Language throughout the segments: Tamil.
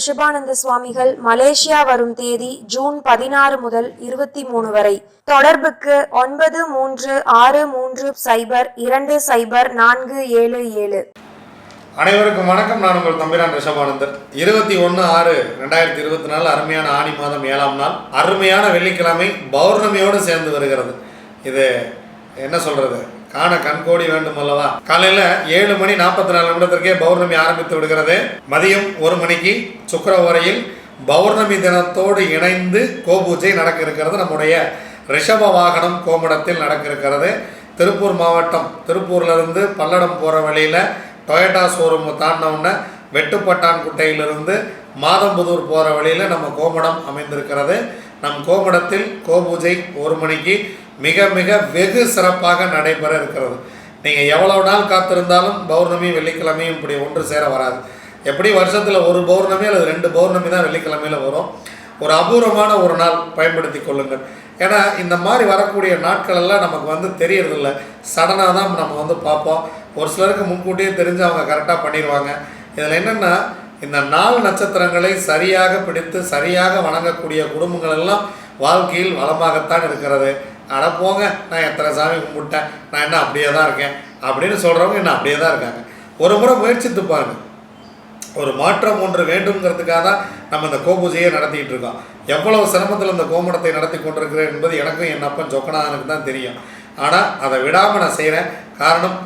ரிஷபானந்த சுவாமிகள் மலேசியா வரும் தேதி ஜூன் பதினாறு முதல் இருபத்தி மூணு வரை. தொடர்புக்கு ஒன்பது மூன்று ஆறு மூன்று சைபர் இரண்டு சைபர் நான்கு ஏழு ஏழு. அனைவருக்கும் வணக்கம். நான் உங்கள் தம்பிரான் ரிஷபானந்தர் இருபத்தி ஒன்று ஆறு ரெண்டாயிரத்தி இருபத்தி நாலு அருமையான ஆணி மாதம் ஏழாம் நாள். அருமையான வெள்ளிக்கிழமை பௌர்ணமியோடு சேர்ந்து வருகிறது. இது என்ன சொல்றது? காண கண்கோடி வேண்டும் அல்லவா காலையில் ஏழு மணி நாற்பத்தி நாலு நிமிடத்திற்கே பௌர்ணமி ஆரம்பித்து விடுகிறது. மதியம் ஒரு மணிக்கு சுக்கரவரையில் பௌர்ணமி தினத்தோடு இணைந்து கோபூஜை நடக்க இருக்கிறது நம்முடைய ரிஷப வாகனம் கோமடத்தில் நடக்க இருக்கிறது திருப்பூர் மாவட்டம் திருப்பூர்லேருந்து பல்லடம் போகிற வழியில் டொயட்டா ஷோரூம் தாண்டினவுடனே வெட்டுப்பட்டான் குட்டையிலிருந்து மாதம்புதூர் போகிற வழியில் நம்ம கோமடம் அமைந்திருக்கிறது. நம் கோமடத்தில் கோபூஜை ஒரு மணிக்கு மிக மிக வெகு சிறப்பாக நடைபெற இருக்கிறது. நீங்கள் எவ்வளவு நாள் காத்திருந்தாலும் பௌர்ணமி வெள்ளிக்கிழமையும் இப்படி ஒன்று சேர வராது. எப்படி வருஷத்தில் ஒரு பௌர்ணமி அல்லது ரெண்டு பௌர்ணமி தான் வெள்ளிக்கிழமையில் வரும்? ஒரு அபூர்வமான ஒரு நாள் பயன்படுத்தி கொள்ளுங்கள். ஏன்னா இந்த மாதிரி வரக்கூடிய நாட்கள் எல்லாம் நமக்கு வந்து தெரியறதில்ல. சடனாக தான் நம்ம வந்து பார்ப்போம். ஒரு சிலருக்கு முன்கூட்டியே தெரிஞ்சு அவங்க கரெக்டாக பண்ணிடுவாங்க இதில் என்னென்னா இந்த நாள் நட்சத்திரங்களை சரியாக பிடித்து சரியாக வணங்கக்கூடிய குடும்பங்கள் எல்லாம் வாழ்க்கையில் வளமாகத்தான் இருக்கிறது. ஆனால் போங்க நான் எத்தனை சாமி கும்பிட்டேன் நான் என்ன அப்படியே தான் இருக்கேன். அப்படின்னு சொல்கிறவங்க என்ன அப்படியே தான் இருக்காங்க. ஒரு முறை முயற்சித்து பாருங்க. ஒரு மாற்றம் ஒன்று வேண்டும்ங்கிறதுக்காக தான் நம்ம இந்த கோபூஜையை நடத்திட்டு இருக்கோம். எவ்வளவு சிரமத்தில் இந்த கோமடத்தை நடத்தி கொண்டிருக்கிறேன் என்பது எனக்கும் என் அப்பன் சொக்கநாதனுக்கு தான் தெரியும். ஆனால் அதை விடாமல் நான் செய்கிறேன் காரணம்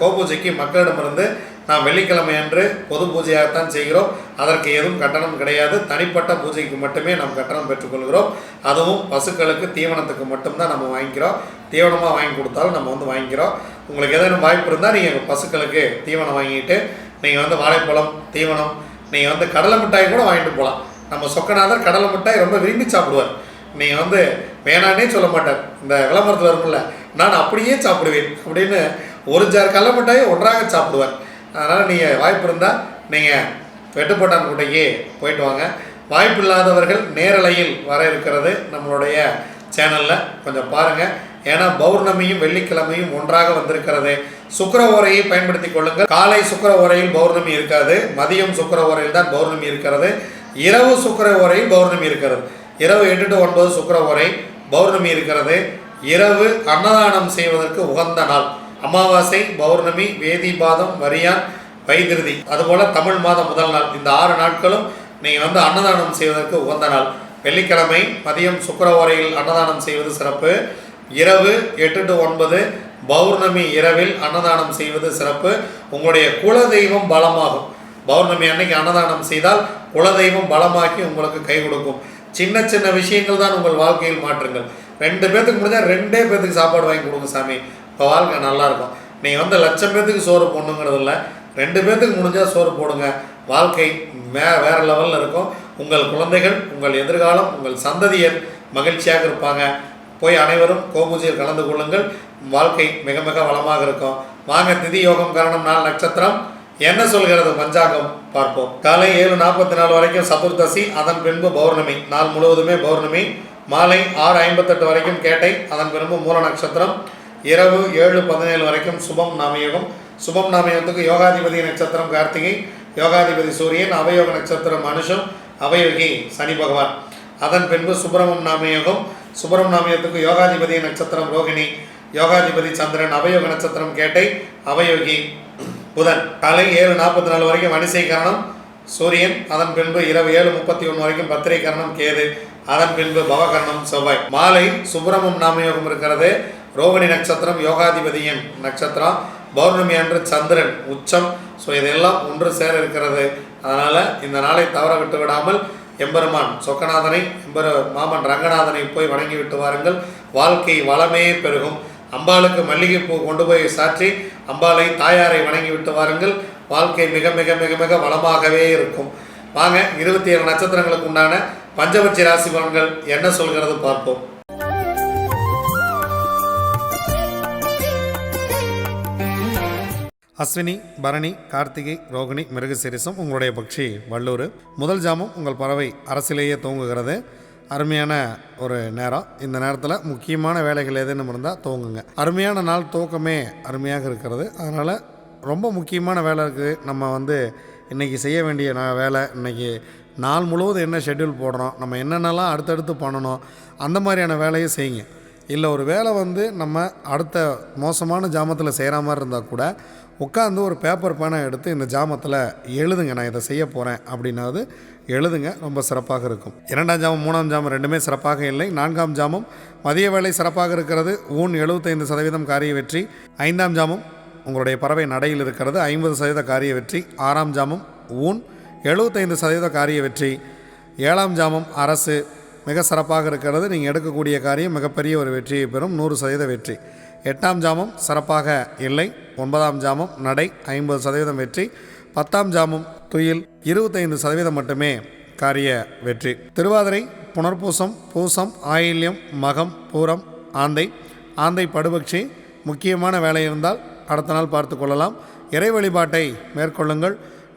கோபூஜைக்கு மக்களிடமிருந்து நாம் வெள்ளிக்கிழமை அன்று பொது பூஜையாகத்தான் செய்கிறோம். அதற்கு எதுவும் கட்டணம் கிடையாது. தனிப்பட்ட பூஜைக்கு மட்டுமே நாம் கட்டணம் பெற்றுக்கொள்கிறோம். அதுவும் பசுக்களுக்கு தீவனத்துக்கு மட்டும்தான் நம்ம வாங்கிக்கிறோம். தீவனமாக வாங்கி கொடுத்தாலும் நம்ம வந்து வாங்கிக்கிறோம். உங்களுக்கு ஏதேனும் வாய்ப்பு இருந்தால் நீங்கள் பசுக்களுக்கு தீவனம் வாங்கிட்டு நீங்கள் வந்து வாழைப்பழம் தீவனம் நீங்கள் வந்து கடலை மிட்டாய் கூட வாங்கிட்டு போகலாம் நம்ம சொக்கநாதர் கடலை மிட்டாய் ரொம்ப விரும்பி சாப்பிடுவார். நீங்கள் வந்து வேணானே சொல்ல மாட்டார். இந்த விளம்பரத்தில் இருக்கும்ல நான் அப்படியே சாப்பிடுவேன் அப்படின்னு ஒரு ஜார் கடலை மிட்டாயை ஒன்றாக சாப்பிடுவார். அதனால் நீங்கள் வாய்ப்பு இருந்தால் நீங்கள் வெட்டுப்பட்டான்குட்டைக்கு போயிட்டு வாங்க. வாய்ப்பு இல்லாதவர்கள் நேரலையில் வர இருக்கிறது நம்மளுடைய சேனலில். கொஞ்சம் பாருங்கள் ஏன்னா பௌர்ணமியும் வெள்ளிக்கிழமையும் ஒன்றாக வந்திருக்கிறது. சுக்கர ஓரையை பயன்படுத்தி கொள்ளுங்கள். காலை சுக்கர ஓரையில் பௌர்ணமி இருக்காது. மதியம் சுக்கர ஓரையில் தான் பௌர்ணமி இருக்கிறது. இரவு சுக்கர ஓரையில் பௌர்ணமி இருக்கிறது. இரவு எட்டு டு ஒன்பது சுக்கர ஓரை பௌர்ணமி இருக்கிறது. இரவு அன்னதானம் செய்வதற்கு உகந்த நாள். அமாவாசை பௌர்ணமி வேதிபாதம் வரியான் வைதிருதி அதுபோல தமிழ் மாதம் முதல் நாள். இந்த ஆறு நாட்களும் நீங்கள் வந்து அன்னதானம் செய்வதற்கு உகந்த நாள். வெள்ளிக்கிழமை மதியம் சுக்கரவாரையில் அன்னதானம் செய்வது சிறப்பு. இரவு எட்டு டு ஒன்பது பௌர்ணமி இரவில் அன்னதானம் செய்வது சிறப்பு. உங்களுடைய குலதெய்வம் பலமாகும். பௌர்ணமி அன்னைக்கு அன்னதானம் செய்தால் குலதெய்வம் பலமாக்கி உங்களுக்கு கை கொடுக்கும். சின்ன சின்ன விஷயங்கள் தான் உங்கள் வாழ்க்கையில் மாற்றுங்கள். ரெண்டு பேர்த்துக்கு முடிஞ்சால் ரெண்டே பேர்த்துக்கு சாப்பாடு வாங்கி கொடுங்க சாமி. இப்போ வாழ்க்கை நல்லாயிருக்கும் நீங்கள் வந்து லட்சம் பேர்த்துக்கு சோறு போடணுங்கிறதில்ல ரெண்டு பேர்த்துக்கு முடிஞ்சால் சோறு போடுங்க. வாழ்க்கை வே வேறு லெவலில் இருக்கும். உங்கள் குழந்தைகள் உங்கள் எதிர்காலம் உங்கள் சந்ததியர் மகிழ்ச்சியாக இருப்பாங்க. போய் அனைவரும் கோபூஜையில் கலந்து கொள்ளுங்கள். வாழ்க்கை மிக மிக வளமாக இருக்கும். வாங்க திதி யோகம் காரணம் நாள் நட்சத்திரம். என்ன சொல்கிறது பஞ்சாங்கம்? பார்ப்போம். காலை ஏழு நாற்பத்தி நாலு வரைக்கும் சதுர்தசி அதன் பின்பு பௌர்ணமி. நாள் முழுவதுமே பௌர்ணமி. மாலை ஆறு ஐம்பத்தெட்டு வரைக்கும் கேட்டை அதன் பின்பு மூல நட்சத்திரம். இரவு ஏழு பதினேழு வரைக்கும் சுபம் நாமயோகம். சுபம் நாமயோகத்துக்கு யோகாதிபதி நட்சத்திரம் கார்த்திகை யோகாதிபதி சூரியன் அவயோக நட்சத்திரம் மனுஷம் அவயோகி சனி பகவான். அதன் பின்பு சுப்பிரமம் நாமயோகம். சுப்பிரம் நாமயத்துக்கு யோகாதிபதி நட்சத்திரம் ரோகிணி யோகாதிபதி சந்திரன் அவயோக நட்சத்திரம் கேட்டை அவயோகி புதன். காலை ஏழு நாற்பத்தி நாலு வரைக்கும் வணிசை கரணம் சூரியன். அதன் பின்பு இரவு ஏழு முப்பத்தி ஒன்று வரைக்கும் பத்திரை கரணம் கேது. அதன் பின்பு பவகரணம் செவ்வாய். மாலை சுப்பிரமம் நாமயோகம் இருக்கிறது. ரோகிணி நட்சத்திரம் யோகாதிபதியின் நட்சத்திரம். பௌர்ணமி அன்று சந்திரன் உச்சம். ஸோ இதெல்லாம் ஒன்று சேர இருக்கிறது. அதனால் இந்த நாளை தவற விட்டு விடாமல் எம்பெருமான் சொக்கநாதனை எம்பெரு மாமன் ரங்கநாதனை போய் வணங்கி விட்டு வாருங்கள். வாழ்க்கை வளமே பெருகும். அம்பாளுக்கு மல்லிகைப்பூ கொண்டு போய் சாற்றி அம்பாளை தாயாரை வணங்கி விட்டு வாருங்கள். வாழ்க்கை மிக மிக மிக மிக வளமாகவே இருக்கும். வாங்க இருபத்தி ஏழு நட்சத்திரங்களுக்கு உண்டான பஞ்சபட்சி ராசி பலன்கள் என்ன சொல்கிறது பார்ப்போம். அஸ்வினி பரணி கார்த்திகை ரோகிணி மிருகசிரிசம் உங்களுடைய பக்ஷி வள்ளூர் முதல் ஜாமம் உங்கள் பறவை அரசிலேயே தூங்குகிறது. அருமையான ஒரு நேரம். இந்த நேரத்தில் முக்கியமான வேலைகள் எதுன்னு இருந்தால் தூங்குங்க. அருமையான நாள் தூக்கமே அருமையாக இருக்கிறது. அதனால் ரொம்ப முக்கியமான வேலை இருக்குது நம்ம வந்து இன்றைக்கி செய்ய வேண்டிய நான் வேலை இன்றைக்கி நாள் முழுவதும் என்ன ஷெட்யூல் போடுறோம் நம்ம என்னென்னலாம் அடுத்தடுத்து பண்ணணும் அந்த மாதிரியான வேலையை செய்யுங்க. இல்லை ஒரு வேலை வந்து நம்ம அடுத்த மோசமான ஜாமத்தில் செய்கிற மாதிரி இருந்தால் கூட உட்காந்து ஒரு பேப்பர் பேனை எடுத்து இந்த ஜாமத்தில் எழுதுங்க நான் இதை செய்ய போகிறேன் அப்படின்னாவது எழுதுங்க ரொம்ப சிறப்பாக இருக்கும். இரண்டாம் ஜாமம் மூணாம் ஜாமம் ரெண்டுமே சிறப்பாக இல்லை. நான்காம் ஜாமம் மதிய வேலை சிறப்பாக இருக்கிறது. ஊன் எழுபத்தைந்து சதவீதம் காரிய வெற்றி. ஐந்தாம் ஜாமம் உங்களுடைய பறவை நடையில் இருக்கிறது. ஐம்பது சதவீத காரிய வெற்றி. ஆறாம் ஜாமம் ஊன் எழுபத்தைந்து சதவீத காரிய வெற்றி. ஏழாம் ஜாமம் அரசு மிக சிறப்பாக இருக்கிறது. நீங்கள் எடுக்கக்கூடிய காரியம் மிகப்பெரிய ஒரு வெற்றியை பெறும். நூறு சதவீத வெற்றி. எட்டாம் ஜாமம் சிறப்பாக இல்லை. ஒன்பதாம் ஜாமம் நடை ஐம்பது சதவீதம் வெற்றி. பத்தாம் ஜாமம் துயில் இருபத்தைந்து சதவீதம் மட்டுமே காரிய வெற்றி. திருவாதிரை புனர்பூசம் பூசம் ஆயில்யம் மகம் பூரம் ஆந்தை. ஆந்தை படுபக்ஷி முக்கியமான வேலை இருந்தால் அடுத்த நாள் பார்த்து கொள்ளலாம். இறை வழிபாட்டை மேற்கொள்ளுங்கள்.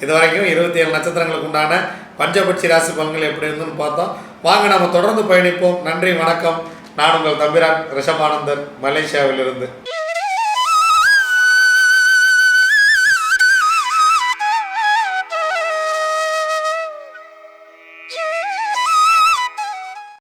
இது வரைக்கும் இருபத்தி ஏழு நட்சத்திரங்களுக்கு உண்டான பஞ்சபட்சி ராசி பலன்கள் எப்படி இருந்துன்னு பார்த்தோம். வாங்க நம்ம தொடர்ந்து பயணிப்போம். நன்றி வணக்கம். நான் உங்கள் தம்பிரான் ரிஷபானந்தர் மலேசியாவிலிருந்து.